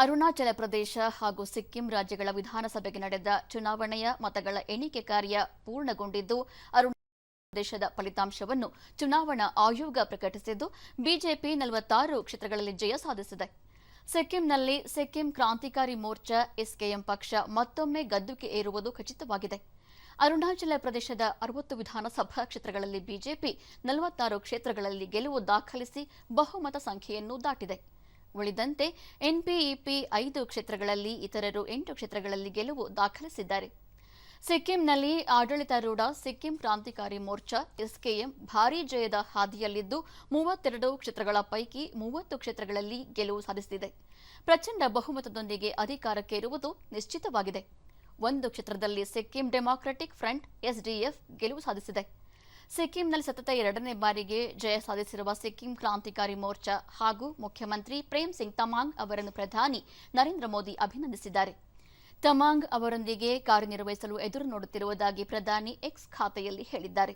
ಅರುಣಾಚಲ ಪ್ರದೇಶ ಹಾಗೂ ಸಿಕ್ಕಿಂ ರಾಜ್ಯಗಳ ವಿಧಾನಸಭೆಗೆ ನಡೆದ ಚುನಾವಣೆಯ ಮತಗಳ ಎಣಿಕೆ ಕಾರ್ಯ ಪೂರ್ಣಗೊಂಡಿದ್ದು, ಅರುಣಾಚಲ ಪ್ರದೇಶದ ಫಲಿತಾಂಶವನ್ನು ಚುನಾವಣಾ ಆಯೋಗ ಪ್ರಕಟಿಸಿದ್ದು, ಬಿಜೆಪಿ ನಲವತ್ತಾರು ಕ್ಷೇತ್ರಗಳಲ್ಲಿ ಜಯ ಸಾಧಿಸಿದೆ. ಸಿಕ್ಕಿಂನಲ್ಲಿ ಸಿಕ್ಕಿಂ ಕ್ರಾಂತಿಕಾರಿ ಮೋರ್ಚಾ, ಎಸ್ಕೆಎಂ ಪಕ್ಷ ಮತ್ತೊಮ್ಮೆ ಗದ್ದುಗೆ ಏರುವುದು ಖಚಿತವಾಗಿದೆ. ಅರುಣಾಚಲ ಪ್ರದೇಶದ ಅರವತ್ತು ವಿಧಾನಸಭಾ ಕ್ಷೇತ್ರಗಳಲ್ಲಿ ಬಿಜೆಪಿ ನಲವತ್ತಾರು ಕ್ಷೇತ್ರಗಳಲ್ಲಿ ಗೆಲುವು ದಾಖಲಿಸಿ ಬಹುಮತ ಸಂಖ್ಯೆಯನ್ನು ದಾಟಿದೆ. ಉಳಿದಂತೆ ಎನ್ಪಿಇಪಿ ಐದು ಕ್ಷೇತ್ರಗಳಲ್ಲಿ ಇತರರು ಎಂಟು ಕ್ಷೇತ್ರಗಳಲ್ಲಿ ಗೆಲುವು ದಾಖಲಿಸಿದ್ದಾರೆ. ಸಿಕ್ಕಿಂನಲ್ಲಿ ಆಡಳಿತಾರೂಢ ಸಿಕ್ಕಿಂ ಕ್ರಾಂತಿಕಾರಿ ಮೋರ್ಚಾ ಎಸ್ಕೆಎಂ ಭಾರೀ ಜಯದ ಹಾದಿಯಲ್ಲಿದ್ದು ಮೂವತ್ತೆರಡು ಕ್ಷೇತ್ರಗಳ ಪೈಕಿ ಮೂವತ್ತು ಕ್ಷೇತ್ರಗಳಲ್ಲಿ ಗೆಲುವು ಸಾಧಿಸಿದೆ. ಪ್ರಚಂಡ ಬಹುಮತದೊಂದಿಗೆ ಅಧಿಕಾರಕ್ಕೇರುವುದು ನಿಶ್ಚಿತವಾಗಿದೆ. ಒಂದು ಕ್ಷೇತ್ರದಲ್ಲಿ ಸಿಕ್ಕಿಂ ಡೆಮಾಕ್ರೆಟಿಕ್ ಫ್ರಂಟ್ ಎಸ್ಡಿಎಫ್ ಗೆಲುವು ಸಾಧಿಸಿದೆ. ಸಿಕ್ಕಿಂನಲ್ಲಿ ಸತತ ಎರಡನೇ ಬಾರಿಗೆ ಜಯ ಸಾಧಿಸಿರುವ ಸಿಕ್ಕಿಂ ಕ್ರಾಂತಿಕಾರಿ ಮೋರ್ಚಾ ಹಾಗೂ ಮುಖ್ಯಮಂತ್ರಿ ಪ್ರೇಮ್ ಸಿಂಗ್ ತಮಾಂಗ್ ಅವರನ್ನು ಪ್ರಧಾನಿ ನರೇಂದ್ರ ಮೋದಿ ಅಭಿನಂದಿಸಿದ್ದಾರೆ. ತಮಾಂಗ್ ಅವರೊಂದಿಗೆ ಕಾರ್ಯನಿರ್ವಹಿಸಲು ಎದುರು ನೋಡುತ್ತಿರುವುದಾಗಿ ಪ್ರಧಾನಿ ಎಕ್ಸ್ ಖಾತೆಯಲ್ಲಿ ಹೇಳಿದ್ದಾರೆ.